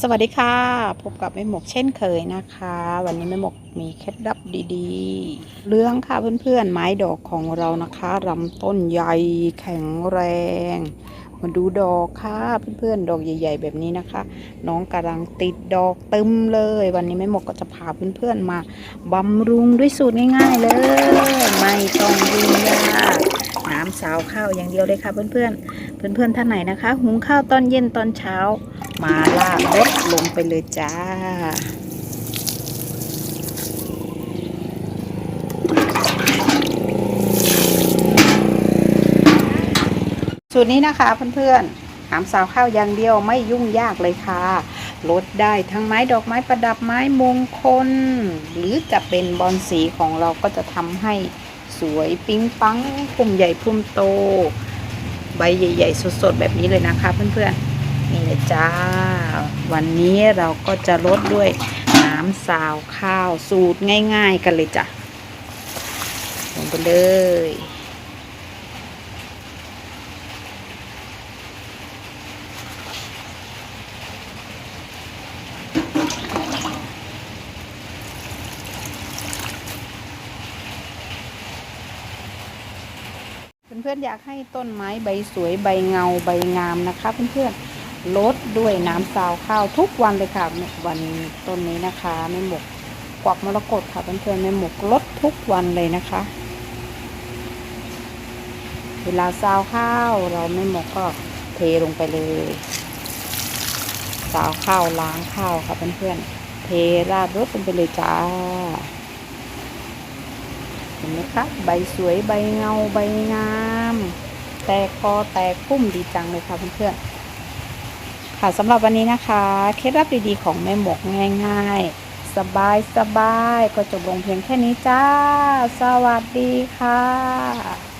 สวัสดีค่ะ พบกับแม่หมกเช่นเคยนะคะ วันนี้แม่หมกมีเคล็ดลับดีๆ เรื่องค่ะเพื่อนๆ ไม้ดอกของเรานะคะลำต้นใหญ่แข็งแรง มาดูดอกค่ะเพื่อนๆ ดอกใหญ่ ๆ แบบนี้นะคะ น้องกำลังติดดอกเตึมเลย วันนี้แม่หมกก็จะพาเพื่อนๆ มาบำรุงด้วยสูตรง่ายๆเลย ไม่ต้องยุ่งยากน้ำสาวข้าวอย่างเดียวเลยค่ะเพื่อนๆ เพื่อนๆท่านไหนนะคะ หุงข้าวตอนเย็นตอนเช้า มาลากรถลงไปเลยจ้า สูตรนี้นะคะเพื่อนๆหามสาวข้าวอย่างเดียวไม่ยุ่งยากเลยค่ะลดได้ทั้งไม้ดอกไม้ประดับไม้มงคล หรือจะเป็นบอนสีของเราก็จะทำให้สวยปิ๊งปังพุ่มใหญ่พุ่มโต ใบใหญ่ ๆ สดๆ แบบนี้เลยนะคะเพื่อนๆ นี่เลยจ้า วันนี้เราก็จะลดด้วยน้ำสาวข้าวสูตรง่าย ๆ กันเลยจ้ะลงไปเลยเพื่อนๆอยากให้ต้นไม้ใบสวยใบเงาใบงามนะคะเพื่อนๆ ลดด้วยน้ำซาวข้าวทุกวันเลยค่ะวันต้นนี้นะคะแม่หมกกวักมรกตค่ะเพื่อนๆแม่หมกลดทุกวันเลยนะคะ เวลาซาวข้าวเราแม่หมกก็เทลงไปเลยซาวข้าวล้างข้าวค่ะเพื่อนๆเทราดรถลงไปเลยจ้าเห็นไหมคะใบสวยใบเงาใบงาม แตกคอแตกพุ่มดีจังเลยค่ะเพื่อนๆ ค่ะสำหรับวันนี้นะคะเคล็ดลับดีๆของแม่หมกง่าย ๆ สบายสบายๆก็จบลงเพียงแค่นี้จ้า สวัสดีค่ะ